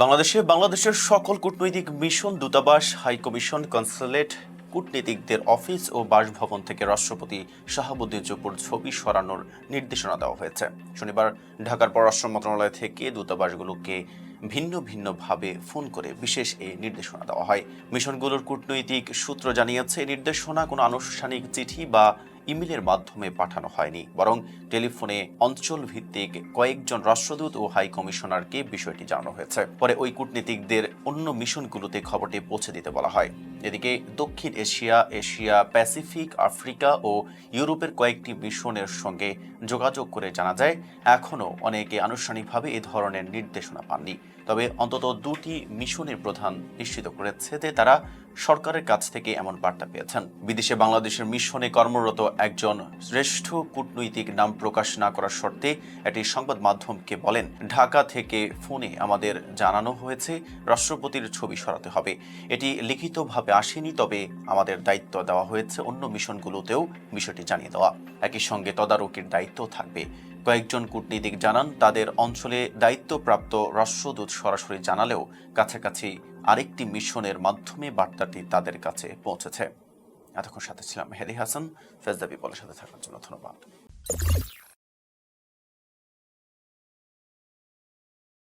বাংলাদেশে বাংলাদেশের সকল কূটনৈতিক মিশন, দূতাবাস হাইকমিশন কনসুলেট, কূটনীতিকদের অফিস ও বাসভবন থেকে রাষ্ট্রপতি শাহাবুদ্দিন জুপুর ছবি সরানোর নির্দেশনা দেওয়া হয়েছে। শনিবার ঢাকার পররাষ্ট্র মন্ত্রণালয় থেকে দূতাবাসগুলোকে ভিন্ন ভিন্নভাবে ফোন করে বিশেষ এই নির্দেশনা দেওয়া হয়। মিশনগুলোর কূটনৈতিক সূত্র জানিয়েছে, নির্দেশনা কোনো আনুষ্ঠানিক চিঠি বা ইমেলের মাধ্যমে পাঠানো হয়নি, বরং টেলিফোনে অঞ্চল ভিত্তিক কয়েকজন রাষ্ট্রদূত ও হাই কমিশনারকে বিষয়টি জানানো হয়েছে। পরে ওই কূটনীতিকদের অন্য মিশনগুলোতে খবরটি পৌঁছে দিতে বলা হয়। এদিকে দক্ষিণ এশিয়া এশিয়া প্যাসিফিক, আফ্রিকা ও ইউরোপের কয়েকটি মিশনের সঙ্গে যোগাযোগ করে জানা যায়, এখনও অনেকে আনুষ্ঠানিকভাবে এ ধরনের নির্দেশনা পাননি। তবে অন্তত দুটি মিশনের প্রধান নিশ্চিত করেছে যে তারা সরকারের কাছ থেকে এমন বার্তা পেয়েছেন। বিদেশে বাংলাদেশের মিশনে কর্মরত একজন শ্রেষ্ঠ কূটনৈতিক নাম প্রকাশ না করার শর্তে একটি সংবাদ মাধ্যমকে বলেন, ঢাকা থেকে ফোনে আমাদের জানানো হয়েছে, রাষ্ট্রপতির ছবি সরাতে হবে। এটি লিখিতভাবে আসেনি, তবে আমাদের দায়িত্ব দেওয়া হয়েছে। অন্য মিশনগুলোতেও বিষয়টি জানিয়ে দেওয়া। একই সঙ্গে তদারকির দায়িত্ব থাকবে। কয়েকজন কূটনীতিক জানান, তাদের অঞ্চলে দায়িত্বপ্রাপ্ত রাষ্ট্রদূত সরাসরি জানালেও কাছাকাছি আরেকটি মিশনের মাধ্যমে বার্তাটি তাদের কাছে পৌঁছেছে। এতক্ষণ সাথে ছিলাম হেদি হাসান ফেজদাবি বলের সাথে থাকার জন্য ধন্যবাদ।